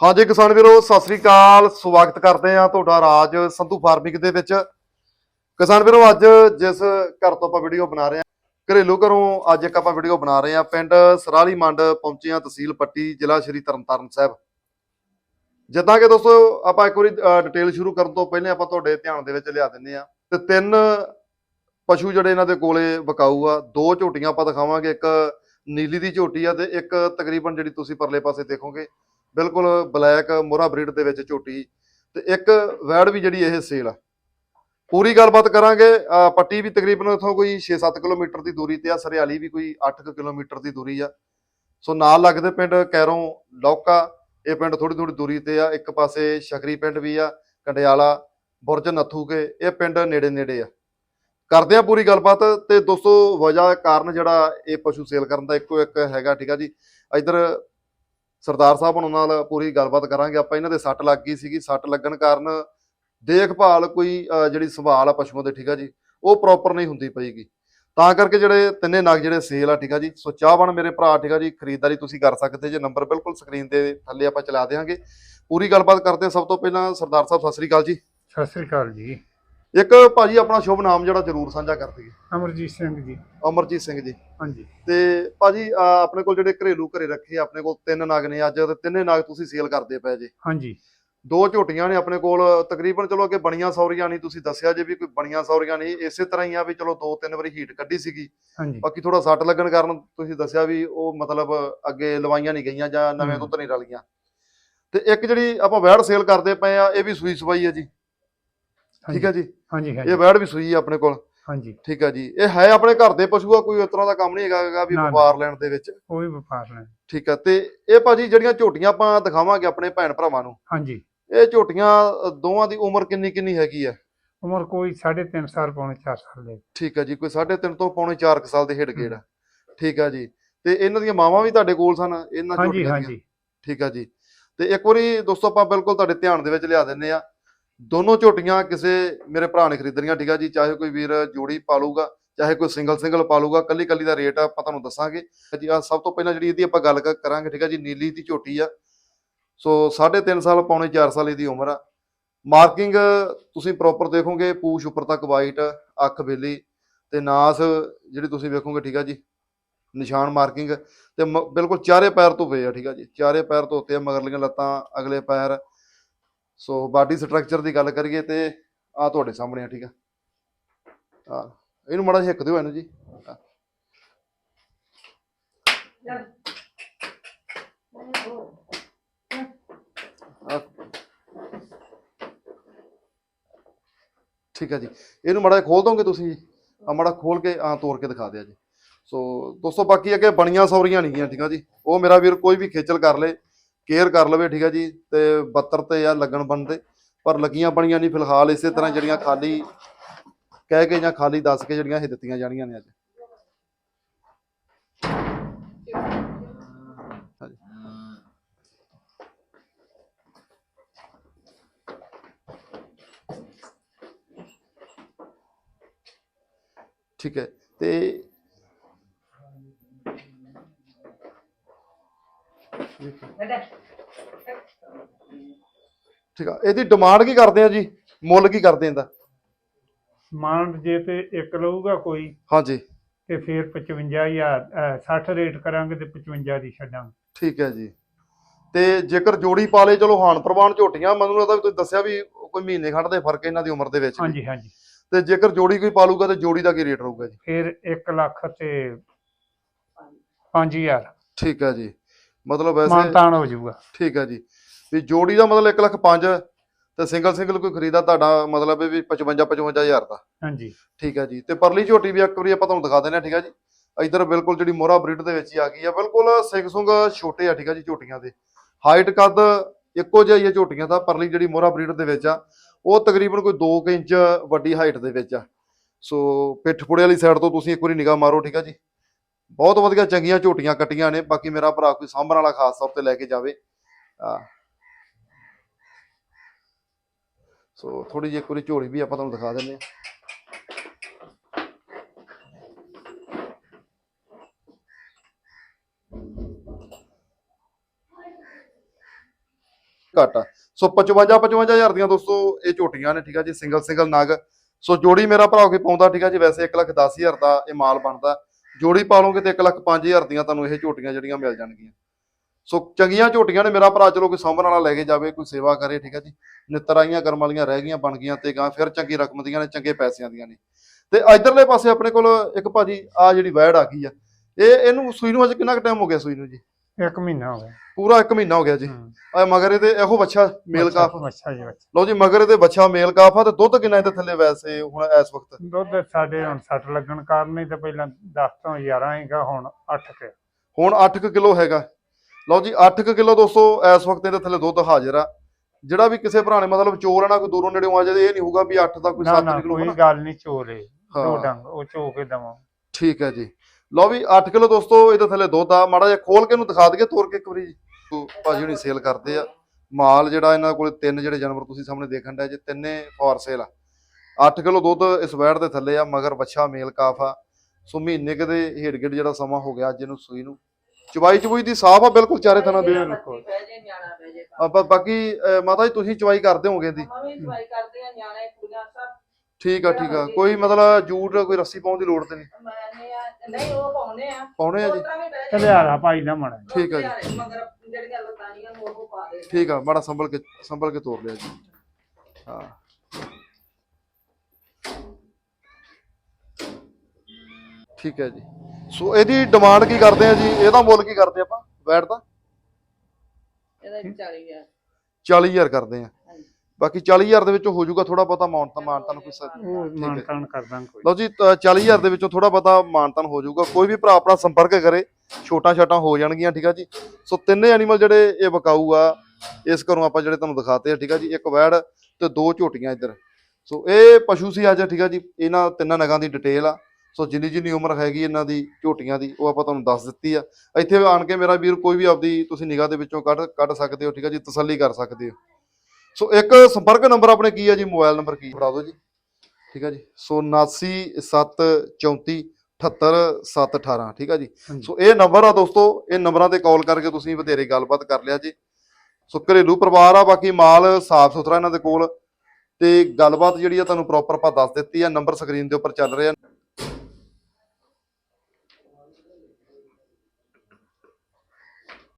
ਹਾਂਜੀ ਕਿਸਾਨ ਵੀਰੋ, ਸਤਿ ਸ੍ਰੀ ਅਕਾਲ। ਸਵਾਗਤ ਕਰਦੇ ਆ ਤੁਹਾਡਾ ਰਾਜ ਸੰਧੂ ਫਾਰਮਿੰਗ ਦੇ ਵਿੱਚ। ਕਿਸਾਨ ਵੀਰੋ, ਅੱਜ ਜਿਸ ਘਰ ਤੋਂ ਆਪਾਂ ਵੀਡੀਓ ਬਣਾ ਰਹੇ ਆ ਘਰੇਲੂ ਘਰੋਂ ਅੱਜ ਇੱਕ ਆਪਾਂ ਵੀਡੀਓ ਬਣਾ ਰਹੇ ਆ ਪਿੰਡ ਸਰਾਲੀ ਮੰਡ ਪਹੁੰਚੇ ਆ ਤਹਿਸੀਲ ਪੱਟੀ, ਜ਼ਿਲ੍ਹਾ ਸ਼੍ਰੀ ਤਰਨਤਾਰਨ ਸਾਹਿਬ। ਜਿੱਦਾਂ ਕਿ ਦੋਸਤੋ, ਆਪਾਂ ਇੱਕ ਵਾਰੀ ਡਿਟੇਲ ਸ਼ੁਰੂ ਕਰਨ ਤੋਂ ਪਹਿਲੇ ਆਪਾਂ ਤੁਹਾਡੇ ਧਿਆਨ ਦੇ ਵਿੱਚ ਲਿਆ ਦਿੰਦੇ ਆ ਤੇ ਤਿੰਨ ਪਸ਼ੂ ਜਿਹੜੇ ਇਹਨਾਂ ਦੇ ਕੋਲੇ ਵਿਕਾਊ ਆ। ਦੋ ਝੋਟੀਆਂ ਆਪਾਂ ਦਿਖਾਵਾਂਗੇ, ਇੱਕ ਨੀਲੀ ਦੀ ਝੋਟੀ ਆ ਤੇ ਇੱਕ ਤਕਰੀਬਨ ਜਿਹੜੀ ਤੁਸੀਂ ਪਰਲੇ ਪਾਸੇ ਦੇਖੋਗੇ ਬਿਲਕੁਲ ਬਲੈਕ ਮੋਹਰਾ ਬਰੀਡ ਦੇ ਵਿੱਚ ਝੋਟੀ ਤੇ ਇੱਕ ਵੈੜ ਵੀ ਜਿਹੜੀ ਇਹ ਸੇਲ ਆ। ਪੂਰੀ ਗੱਲਬਾਤ ਕਰਾਂਗੇ। ਪੱਟੀ ਵੀ ਤਕਰੀਬਨ ਉਥੋਂ ਕੋਈ 6-7 ਕਿਲੋਮੀਟਰ ਦੀ ਦੂਰੀ ਤੇ ਆ ਸਰਿਆਲੀ ਵੀ ਕੋਈ 8 ਕਿਲੋਮੀਟਰ ਦੀ ਦੂਰੀ ਆ। ਸੋ ਨਾਲ ਲੱਗਦੇ ਪਿੰਡ ਕੈਰੋਂ ਲੌਕਾ, ਇਹ ਪਿੰਡ ਥੋੜੀ ਥੋੜੀ ਦੂਰੀ ਤੇ ਆ। ਇੱਕ ਪਾਸੇ ਸ਼ਕਰੀ ਪਿੰਡ ਵੀ ਆ, ਕੰਡਿਆਲਾ, ਬੁਰਜ ਨੱਥੂਕੇ, ਇਹ ਪਿੰਡ ਨੇੜੇ ਨੇੜੇ ਆ। ਕਰਦੇ ਆ ਪੂਰੀ ਗੱਲਬਾਤ ਤੇ ਦੋਸਤੋ, ਵਜ੍ਹਾ ਕਾਰਨ ਜਿਹੜਾ ਇਹ ਪਸ਼ੂ ਸੇਲ ਕਰਨ ਦਾ ਇੱਕੋ ਇੱਕ ਹੈਗਾ, ਠੀਕ ਆ ਜੀ। ਇੱਧਰ ਸਰਦਾਰ ਸਾਹਿਬ ਉਹਨਾਂ ਨਾਲ ਪੂਰੀ ਗੱਲਬਾਤ ਕਰਾਂਗੇ। ਆਪਾਂ ਇਹਨਾਂ ਦੇ ਸੱਟ ਲੱਗ ਗਈ ਸੀਗੀ। ਸੱਟ ਲੱਗਣ ਕਾਰਨ ਦੇਖਭਾਲ ਕੋਈ ਜਿਹੜੀ ਸੰਭਾਲ ਆ ਪਸ਼ੂਆਂ ਦੇ, ਠੀਕ ਆ ਜੀ, ਉਹ ਪ੍ਰੋਪਰ ਨਹੀਂ ਹੁੰਦੀ ਪਈਗੀ। ਤਾਂ ਕਰਕੇ ਜਿਹੜੇ ਤਿੰਨੇ ਨਗ ਜਿਹੜੇ ਸੇਲ ਆ, ਠੀਕ ਆ ਜੀ, ਸੋ ਚਾਹਵਾਨ ਮੇਰੇ ਭਰਾ, ਠੀਕ ਆ ਜੀ, ਖਰੀਦਦਾਰੀ ਤੁਸੀਂ ਕਰ ਸਕਦੇ ਜੇ। ਨੰਬਰ ਬਿਲਕੁਲ ਸਕਰੀਨ ਦੇ ਥੱਲੇ ਆਪਾਂ ਚਲਾ ਦੇਵਾਂਗੇ ਪੂਰੀ ਗੱਲਬਾਤ ਕਰਦੇ ਹਾਂ। ਸਭ ਤੋਂ ਪਹਿਲਾਂ ਸਰਦਾਰ ਸਾਹਿਬ, ਸਤਿ ਸ੍ਰੀ ਅਕਾਲ ਜੀ। ਸਤਿ ਸ੍ਰੀ ਅਕਾਲ ਜੀ। ਇੱਕ ਭਾਜੀ ਆਪਣਾ ਸ਼ੁਭ ਨਾਮ ਜਿਹੜਾ ਜ਼ਰੂਰ ਸਾਂਝਾ ਕਰ ਦਈਏ। ਅਮਰਜੀਤ ਸਿੰਘ ਜੀ। ਅਮਰਜੀਤ ਸਿੰਘ ਜੀ। ਹਾਂਜੀ। ਤੇ ਭਾਜੀ ਅਹ, ਆਪਣੇ ਕੋਲ ਜਿਹੜੇ ਘਰੇਲੂ ਘਰੇ ਰੱਖੇ ਆਪਣੇ ਕੋਲ ਤਿੰਨ ਨਗ ਨੇ ਅੱਜ ਤੇ ਤਿੰਨੇ ਨਗ ਤੁਸੀਂ ਸੇਲ ਕਰਦੇ ਪਏ ਜੇ। ਹਾਂਜੀ। ਦੋ ਝੋਟੀਆਂ ਨੇ ਆਪਣੇ ਕੋਲ ਤਕਰੀਬਨ ਚਲੋ ਅੱਗੇ ਬਣੀਆਂ ਸੌਰੀਆਂ ਨਹੀਂ ਤੁਸੀਂ ਦੱਸਿਆ ਜੇ ਵੀ ਕੋਈ ਬਣੀਆਂ ਸੌਰੀਆਂ ਨਹੀਂ ਇਸੇ ਤਰ੍ਹਾਂ ਹੀ ਆ ਵੀ ਚਲੋ ਦੋ ਤਿੰਨ ਵਾਰੀ ਹੀਟ ਕੱਢੀ ਸੀਗੀ। ਹਾਂਜੀ। ਬਾਕੀ ਥੋੜਾ ਸੱਟ ਲੱਗਣ ਕਾਰਨ ਤੁਸੀਂ ਦੱਸਿਆ ਵੀ ਉਹ ਮਤਲਬ ਅੱਗੇ ਲਵਾਈਆਂ ਨਹੀਂ ਗਈਆਂ ਜਾਂ ਨਵੇਂ ਹਮ। ਦੁੱਧ ਨਹੀਂ ਰਲੀਆਂ ਤੇ ਇੱਕ ਜਿਹੜੀ ਆਪਾਂ ਵੈੜ ਸੇਲ ਕਰਦੇ ਪਏ ਆ ਇਹ ਵੀ ਸੂਈ ਸਵਾਈ ਹੈ ਜੀ। ਠੀਕ ਹੈ ਜੀ? ਹਾਂਜੀ ਇਹ ਹਾਂਜੀ ਵੈੜ ਵੀ ਸੂਈ ਆ ਆਪਣੇ ਕੋਲ। ਹਾਂਜੀ। ਠੀਕ ਹੈ ਜੀ। ਇਹ ਹੈ ਆਪਣੇ ਘਰ ਦੇ ਪਸ਼ੂ ਆ? ਕੋਈ ਇਸ ਤਰ੍ਹਾਂ ਦਾ ਕੰਮ ਨਹੀਂ ਹੈਗਾ ਵੀ। ਵਪਾਰ ਲੈਣ ਦੇ ਵਿੱਚ? ਕੋਈ ਵਪਾਰ ਨਹੀਂ ਠੀਕ ਹੈ ਤੇ ਇਹ ਭਾਜੀ ਜਿਹੜੀਆਂ ਝੋਟੀਆਂ ਆਪਾਂ ਦਿਖਾਵਾਂਗੇ ਆਪਣੇ ਭੈਣ ਭਰਾਵਾਂ ਨੂੰ ਹਾਂਜੀ। ਇਹ ਝੋਟੀਆਂ ਦੋਵਾਂ ਦੀ ਉਮਰ ਕਿੰਨੀ ਕਿੰਨੀ ਹੈਗੀ ਆ? ਉਮਰ ਕੋਈ 3.5 ਸਾਲ ਪੌਣੇ 4 ਸਾਲ ਦੇ। ਠੀਕ ਹੈ ਜੀ। ਕੋਈ 3.5 ਤੋਂ ਪੌਣੇ 4 ਸਾਲ ਦੇ ਹੇਠ ਗੇੜ ਠੀਕ ਹੈ ਜੀ। ਤੇ ਇਹਨਾਂ ਦੀਆਂ ਮਾਵਾਂ ਵੀ ਤੁਹਾਡੇ ਕੋਲ ਸਨ? ਇਹਨਾਂ ਝੋਟੀਆਂ ਦੀਆਂ? ਹਾਂਜੀ। ਠੀਕ ਹੈ ਜੀ। ਤੇ ਇੱਕ ਵਾਰੀ ਦੋਸਤੋ ਆਪਾਂ ਬਿਲਕੁਲ ਤੁਹਾਡੇ ਧਿਆਨ ਦੇ ਵਿੱਚ ਲਿਆ ਦਿੰਨੇ ਆ। ਦੋਨੋਂ ਝੋਟੀਆਂ ਕਿਸੇ ਮੇਰੇ ਭਰਾ ਨੇ ਖਰੀਦਣੀਆਂ, ਠੀਕ ਆ ਜੀ? ਚਾਹੇ ਕੋਈ ਵੀਰ ਜੋੜੀ ਪਾਲੂਗਾ, ਚਾਹੇ ਕੋਈ ਸਿੰਗਲ ਸਿੰਗਲ ਪਾਲੂਗਾ, ਕੱਲੀ ਕੱਲੀ ਦਾ ਰੇਟ ਆਪਾਂ ਤੁਹਾਨੂੰ ਦੱਸਾਂਗੇ। ਜੀ ਆ ਸਭ ਤੋਂ ਪਹਿਲਾਂ ਜਿਹੜੀ ਇਹਦੀ ਆਪਾਂ ਗੱਲ ਕਰਾਂਗੇ, ਠੀਕ ਆ ਜੀ? ਨੀਲੀ ਦੀ ਝੋਟੀ ਆ। ਸੋ 3.5 ਸਾਲ, ਪੌਣੇ 4 ਸਾਲ ਇਹਦੀ ਉਮਰ ਆ। ਮਾਰਕਿੰਗ ਤੁਸੀਂ ਪ੍ਰੋਪਰ ਦੇਖੋਗੇ, ਪੂਛ ਉੱਪਰ ਤੱਕ ਵਾਈਟ ਅੱਖ ਬੇਲੀ ਤੇ ਨਾਸ ਜਿਹੜੀ ਤੁਸੀਂ ਵੇਖੋਗੇ, ਠੀਕ ਆ ਜੀ? ਨਿਸ਼ਾਨ ਮਾਰਕਿੰਗ ਤੇ ਮ- ਬਿਲਕੁਲ ਚਾਰੇ ਪੈਰ ਤੋਂ ਪਏ ਆ, ਠੀਕ ਆ ਜੀ? ਚਾਰੇ ਪੈਰ ਧੋਤੇ ਆ, ਮਗਰਲੀਆਂ ਲੱਤਾਂ, ਅਗਲੇ ਪੈਰ ਸੋ ਬਾਡੀ ਸਟਰਕਚਰ ਦੀ ਗੱਲ ਕਰੀਏ ਤੇ ਆ ਤੁਹਾਡੇ ਸਾਹਮਣੇ ਆ, ਠੀਕ ਆ? ਆ ਇਹਨੂੰ ਮੜਾ ਹਿੱਕ ਦਿਓ ਇਹਨੂੰ ਜੀ। ਠੀਕ ਆ ਜੀ। ਇਹਨੂੰ ਮੜਾ ਖੋਲ ਦੋਗੇ ਤੁਸੀਂ ਜੀ। ਆ ਮੜਾ ਖੋਲ ਕੇ ਆ ਤੋੜ ਕੇ ਦਿਖਾ ਦਿਆ ਜੀ। ਸੋ ਦੋਸਤੋ, ਬਾਕੀ ਅੱਗੇ ਬਣੀਆਂ ਸੌਰੀਆਂ ਨਹੀਂ ਗਈਆਂ ਠੀਕ ਆ ਜੀ। ਉਹ ਮੇਰਾ ਵੀਰ ਕੋਈ ਵੀ ਖੇਚਲ ਕਰ ਲੇ ਕੇਅਰ ਕਰ ਲਵੇ, ਠੀਕ ਹੈ ਜੀ, ਤੇ 72 ਤੇ ਆ ਲੱਗਣ ਬਣ ਤੇ, ਪਰ ਲੱਗੀਆਂ ਬਣੀਆਂ ਨਹੀਂ ਫਿਲਹਾਲ, ਇਸੇ ਤਰ੍ਹਾਂ ਜਿਹੜੀਆਂ ਖਾਲੀ ਕਹਿ ਕੇ ਜਾਂ ਖਾਲੀ ਦੱਸ ਕੇ ਜਿਹੜੀਆਂ ਇਹ ਦਿੱਤੀਆਂ ਜਾਣੀਆਂ ਨੇ ਅੱਜ। ਠੀਕ ਹੈ, ਤੇ ਠੀਕ ਆ ਇਹਦੀ ਡਿਮਾਂਡ ਕੀ ਕਰਦੇ ਆ ਜੀ? ਮੁੱਲ ਕੀ ਕਰਦੇ ਇਹਦਾ? ਮਾਨ ਜੇ ਤੇ ਇੱਕ ਲਊਗਾ ਕੋਈ ਹਾਂਜੀ। ਤੇ ਫਿਰ 55000 ਅਹ, 60 ਰੇਟ ਕਰਾਂਗੇ ਤੇ 55 ਦੀ ਛੱਡਾਂਗੇ। ਠੀਕ ਹੈ ਜੀ। ਤੇ ਜੇਕਰ ਜੋੜੀ ਪਾ ਲੇ ਚਲੋ ਹਾਨ ਪ੍ਰਵਾਨ ਝੋਟੀਆਂ ਮੈਨੂੰ ਲੱਗਦਾ ਵੀ ਤੁਸੀਂ ਦੱਸਿਆ ਵੀ ਕੋਈ ਮਹੀਨੇ ਖੰਡ ਦੇ ਫ਼ਰਕ ਇਹਨਾਂ ਦੀ ਉਮਰ ਦੇ ਵਿੱਚ ਵੀ। ਹਾਂਜੀ ਹਾਂਜੀ। ਤੇ ਜੇਕਰ ਜੋੜੀ ਕੋਈ ਪਾਲੂਗਾ ਤੇ ਜੋੜੀ ਦਾ ਕੀ ਰੇਟ ਰਹੂਗਾ ਜੀ? ਫਿਰ 1 ਲੱਖ ਤੇ 5000 ਠੀਕ ਹੈ ਜੀ। ਮਤਲਬ ਵੈਸੇ ਮਾਨਤਾਨ ਹੋ ਜਾਊਗਾ। ਠੀਕ ਹੈ ਜੀ। ਵੀ ਜੋੜੀ ਦਾ ਮਤਲਬ 1 ਲੱਖ 5 ਤੇ ਸਿੰਗਲ ਸਿੰਗਲ ਕੋਈ ਖਰੀਦਾ ਤੁਹਾਡਾ ਮਤਲਬ ਵੀ 55 55000 ਦਾ। ਹਾਂਜੀ। ਠੀਕ ਹੈ ਜੀ। ਤੇ ਪਰਲੀ ਝੋਟੀ ਵੀ ਇੱਕ ਵਾਰੀ ਆਪਾਂ ਤੁਹਾਨੂੰ ਦਿਖਾ ਦਿੰਦੇ ਹਾਂ ਠੀਕ ਹੈ ਜੀ। ਇਧਰ ਬਿਲਕੁਲ ਜਿਹੜੀ ਮੋਹਰਾ ਬਰੀਡ ਦੇ ਵਿੱਚ ਹੀ ਆ ਗਈ ਆ। ਬਿਲਕੁਲ ਸਿੰਘ ਸੁੰਗ ਛੋਟੇ ਆ ਠੀਕ ਹੈ ਜੀ ਝੋਟੀਆਂ ਦੇ। ਹਾਈਟ ਕੱਦ ਇੱਕੋ ਜਿਹਾ ਹੀ ਆ ਝੋਟੀਆਂ ਦਾ ਪਰਲੀ ਜਿਹੜੀ ਮੋਹਰਾ ਬਰੀਡ ਦੇ ਵਿੱਚ ਆ ਉਹ ਤਕਰੀਬਨ ਕੋਈ 2 ਇੰਚ ਵੱਡੀ ਹਾਈਟ ਦੇ ਵਿੱਚ ਆ। ਸੋ ਪਿੱਠ ਪੁੜੇ ਵਾਲੀ ਸਾਈਡ ਤੋਂ ਤੁਸੀਂ ਇੱਕ ਵਾਰੀ ਨਿਗਾਹ ਮਾਰੋ ਠੀਕ ਹੈ ਜੀ। ਬਹੁਤ ਵਧੀਆ ਚੰਗੀਆਂ ਝੋਟੀਆਂ ਕੱਟੀਆਂ ਨੇ, ਬਾਕੀ ਮੇਰਾ ਭਰਾ ਕੋਈ ਸਾਂਭਣ ਵਾਲਾ ਖਾਸ ਤੌਰ ਤੇ ਲੈ ਕੇ ਜਾਵੇ। ਸੋ ਥੋੜੀ ਜਿਹੀ ਇੱਕ ਝੋਲੀ ਵੀ ਆਪਾਂ ਤੁਹਾਨੂੰ ਦਿਖਾ ਦਿੰਦੇ ਹਾਂ। ਘੱਟ ਆ। ਸੋ 55 55000 ਦੀਆਂ ਦੋਸਤੋ, ਇਹ ਝੋਟੀਆਂ ਨੇ, ਠੀਕ ਆ ਜੀ, ਸਿੰਗਲ ਸਿੰਗਲ ਨਗ। ਸੋ ਜੋੜੀ ਮੇਰਾ ਭਰਾ ਕੋਈ ਪਾਉਂਦਾ, ਠੀਕ ਆ ਜੀ, ਵੈਸੇ 1 ਲੱਖ 10000 ਦਾ ਇਹ ਮਾਲ ਬਣਦਾ। ਜੋੜੀ ਪਾ ਲਓਗੇ ਤੇ 1 ਲੱਖ 5000 ਦੀਆਂ ਤੁਹਾਨੂੰ ਇਹ ਝੋਟੀਆਂ ਜਿਹੜੀਆਂ ਮਿਲ ਜਾਣਗੀਆਂ। ਸੋ ਚੰਗੀਆਂ ਝੋਟੀਆਂ ਨੇ ਮੇਰਾ ਭਰਾ, ਚਲੋ ਕੋਈ ਸਾਂਭਣ ਵਾਲਾ ਲੈ ਕੇ ਜਾਵੇ, ਕੋਈ ਸੇਵਾ ਕਰੇ, ਠੀਕ ਹੈ ਜੀ। ਨਿੱਤਰ ਆਈਆਂ ਕਰਮ ਵਾਲੀਆਂ ਰਹਿ ਗਈਆਂ, ਬਣ ਗਈਆਂ ਤੇ ਗਾਂ ਫਿਰ ਚੰਗੀ ਰਕਮ ਦੀਆਂ ਨੇ, ਚੰਗੇ ਪੈਸਿਆਂ ਦੀਆਂ ਨੇ। ਤੇ ਇਧਰਲੇ ਪਾਸੇ ਆਪਣੇ ਕੋਲ ਇੱਕ ਭਾਜੀ ਆ ਜਿਹੜੀ ਵੈੜ ਆ ਗਈ ਆ, ਇਹ ਇਹਨੂੰ ਸੂਈ ਨੂੰ ਅਜੇ ਕਿੰਨਾ ਕੁ ਟਾਈਮ ਹੋ ਗਿਆ ਸੂਈ ਨੂੰ ਜੀ? ਇੱਕ ਮਹੀਨਾ ਹੋ ਗਿਆ। ਪੂਰਾ 1 ਮਹੀਨਾ ਹੋ ਗਿਆ ਜੀ। ਹੂੰ। ਆ ਮਗਰ ਇਹਦੇ ਇਹੋ ਬੱਚਾ ਮੇਲ ਕਾਫ। ਅੱਛਾ ਜੀ ਅੱਛਾ ਲਓ ਜੀ ਮਗਰ ਇਹਦੇ ਬੱਚਾ ਮੇਲ ਕਾਫ ਆ ਤੇ ਦੁੱਧ ਕਿੰਨਾ ਇਹਦੇ ਥੱਲੇ ਵੈਸੇ ਹੁਣ ਇਸ ਵਕਤ? ਦੁੱਧ ਸਾਡੇ ਹੁਣ ਸੱਟ ਲੱਗਣ ਕਾਰਨ ਨਹੀਂ ਤਾਂ ਪਹਿਲਾਂ 10 ਤੋਂ 11 ਹੈਗਾ ਹੁਣ 8 ਕੇ। ਹੁਣ 8 ਕਿਲੋ ਹੈਗਾ। ਲਓ ਜੀ 8 ਕਿਲੋ ਦੋਸਤੋ ਇਸ ਵਕਤ ਇਹਦੇ ਥੱਲੇ ਦੁੱਧ ਹਾਜ਼ਰ ਆ। ਜਿਹੜਾ ਵੀ ਕਿਸੇ ਭਰਾ ਨੇ ਮਤਲਬ ਚੋਰ ਲੈਣਾ ਕੋਈ ਦੂਰੋਂ ਨੇੜਿਓਂ ਆ ਜਾਵੇ ਇਹ ਨਹੀਂ ਹੋਊਗਾ ਵੀ 8 ਦਾ ਕੋਈ ਨਾ 7 ਨਾ ਕਿਲੋ ਕੋਈ ਗੱਲ ਨਹੀਂ ਦੋ ਹਾਂ। ਡੰਗ ਉਹ ਚੋ ਕੇ ਦਵਾਂ। ਠੀਕ ਹੈ ਜੀ। ਲਓ ਵੀ 8 ਕਿਲੋ ਦੋਸਤੋ ਇਹਦੇ ਥੱਲੇ ਦੁੱਧ ਆ ਮਾੜਾ ਜਿਹਾ ਖੋਲ ਕੇ ਇਹਨੂੰ ਦਿਖਾ ਦਈਏ ਤੋੜ ਕੇ ਇੱਕ ਵਾਰੀ। ਜੀ ਭਾਜੀ ਹੁਣੀ ਸੇਲ ਕਰਦੇ ਆ। ਮਾਲ ਜਿਹੜਾ ਇਹਨਾਂ ਕੋਲ ਤਿੰਨ ਜਿਹੜੇ ਜਾਨਵਰ ਤੁਸੀਂ ਸਾਹਮਣੇ ਦੇਖਣ ਦਾ ਜੇ ਤਿੰਨੇ ਫੋਰ ਸੇਲ ਆ। 8 ਕਿਲੋ ਦੁੱਧ ਇਸ ਵੈੜ ਦੇ ਥੱਲੇ ਆ ਮਗਰ ਬੱਚਾ ਮੇਲ ਕਾਫ ਆ। ਸੋ ਮਹੀਨੇ ਕਦੇ ਹੇਡ ਗਿੱਡ ਜਿਹੜਾ ਸਮਾਂ ਹੋ ਗਿਆ ਅੱਜ ਇਹਨੂੰ ਸੂਈ ਨੂੰ। ਚਵਾਈ ਚਵੂਈ ਦੀ ਸਾਫ਼ ਆ ਬਿਲਕੁਲ ਚਾਰੇ ਥਾਂ ਦੇ। ਬਿਲਕੁਲ। ਆਪਾਂ ਬਾਕੀ ਮਾਤਾ ਜੀ ਤੁਸੀਂ ਚਵਾਈ ਕਰਦੇ ਹੋਗੇ ਦੀ ਮਮਾ ਵੀ ਦਵਾਈ ਕਰਦੇ ਆ ਨਿਆਣੇ ਕੁੜੀਆਂ ਸਭ। ਠੀਕ ਆ ਠੀਕ ਆ। ਕੋਈ ਮਤਲਬ ਜੂਟ ਕੋਈ ਰੱਸੀ ਪਾਉਣ ਦੀ ਲੋੜ ਤੇ ਨਹੀਂ। ਨਹੀਂ ਉਹ ਪਾਉਨੇ ਆ। ਪਾਉਣੇ ਆ ਜੀ। ਉਸ ਤਰ੍ਹਾਂ ਵੀ ਬਹਿ ਚਲੇ ਆ ਭਾਈ ਨਾ ਮਣਾ ਠੀਕ ਆ ਜੀ। ਜੀ ਮਗਰ ਜਿਹੜੀਆਂ ਲਤਾਨੀਆਂ ਨੂੰ ਉਹ ਪਾ ਦੇ। ਠੀਕ ਆ ਮਾੜਾ ਸੰਭਲ ਕੇ ਸੰਭਲ ਕੇ ਤੋੜ ਲਿਆ ਜੀ। ਹਾਂ। ਠੀਕ ਹੈ ਜੀ। ਸੋ ਇਹਦੀ ਡਿਮਾਂਡ ਕੀ ਕਰਦੇ ਆ ਜੀ? ਇਹਦਾ ਮੁੱਲ ਕੀ ਕਰਦੇ ਆਪਾਂ? ਵੈਟ ਦਾ? ਇਹਦਾ 40 ਆ 40000 ਕਰਦੇ ਆ। ਬਾਕੀ 40000 ਦੇ ਵਿੱਚੋਂ ਹੋ ਜਾਊਗਾ ਥੋੜਾ ਬਹੁਤਾ ਮਾਨਤਾ ਮਾਨਤਾਨ ਕੋਈ ਸ- ਉਹ ਠੀਕ ਹੈ। ਮਾਨਤਾਨ ਕਰਦਾਂ ਕੋਈ। ਲਓ ਜੀ ਤਾਂ 40000 ਦੇ ਵਿੱਚੋਂ ਥੋੜਾ ਬਹੁਤਾ ਮਾਨਤਾਨ ਹੋ ਜਾਊਗਾ। ਕੋਈ ਵੀ ਭਰਾ ਆਪਣਾ ਸੰਪਰਕ ਕਰੇ ਛੋਟਾ ਛੋਟਾ ਹੋ ਜਾਣਗੀਆਂ ਠੀਕ ਆ ਜੀ। ਸੋ ਤਿੰਨੇ ਐਨੀਮਲ ਜਿਹੜੇ ਇਹ ਵਿਕਾਊ ਆ ਇਸ ਘਰੋਂ ਆਪਾਂ ਜਿਹੜੇ ਤੁਹਾਨੂੰ ਦਿਖਾਤੇ ਆ ਠੀਕ ਆ ਜੀ। ਇੱਕ ਵੈੜ ਤੇ ਦੋ ਝੋਟੀਆਂ ਇੱਧਰ। ਸੋ ਇਹ ਪਸ਼ੂ ਸੀ ਅੱਜ ਠੀਕ ਆ ਜੀ। ਇਹਨਾਂ ਤਿੰਨਾਂ ਨਗਾਂ ਦੀ ਡਿਟੇਲ ਆ। ਸੋ ਜਿੰਨੀ ਜਿੰਨੀ ਉਮਰ ਹੈਗੀ ਇਹਨਾਂ ਦੀ ਝੋਟੀਆਂ ਦੀ ਉਹ ਆਪਾਂ ਤੁਹਾਨੂੰ ਦੱਸ ਦਿੱਤੀ ਆ। ਇੱਥੇ ਆਣ ਕੇ ਮੇਰਾ ਵੀਰ ਕੋਈ ਵੀ ਆਪਦੀ ਤੁਸੀਂ ਨਿਗਾਹ ਦੇ ਵਿੱਚੋਂ ਕੱਢ ਕੱਢ ਸਕਦੇ ਹੋ ਠੀਕ ਆ ਜੀ। ਤਸੱਲੀ ਕਰ ਸਕਦੇ ਹੋ। ਸੋ ਇੱਕ ਸੰਪਰਕ ਨੰਬਰ ਆਪਣੇ ਕੀ ਆ ਜੀ? ਮੋਬਾਈਲ ਨੰਬਰ ਕੀ ਫੜਾ ਦਿਓ ਜੀ। ਠੀਕ ਆ ਜੀ। ਸੋ 7974 78718 ਠੀਕ ਆ ਜੀ। ਸੋ ਇਹ ਨੰਬਰ ਆ ਦੋਸਤੋ ਇਹ ਨੰਬਰਾਂ ਤੇ ਕਾਲ ਕਰਕੇ ਤੁਸੀਂ ਵਧੇਰੇ ਗੱਲਬਾਤ ਕਰ ਲਿਆ ਜੀ। ਸੋ ਘਰੇਲੂ ਪਰਿਵਾਰ ਆ ਬਾਕੀ ਮਾਲ ਸਾਫ਼ ਸੁਥਰਾ ਇਹਨਾਂ ਦੇ ਕੋਲ। ਤੇ ਗੱਲਬਾਤ ਜਿਹੜੀ ਆ ਤੁਹਾਨੂੰ ਪ੍ਰੋਪਰ ਆਪਾਂ ਦੱਸ ਦਿੱਤੀ ਆ ਨੰਬਰ ਸਕਰੀਨ ਦੇ ਉੱਪਰ ਚੱਲ ਰਿਹਾ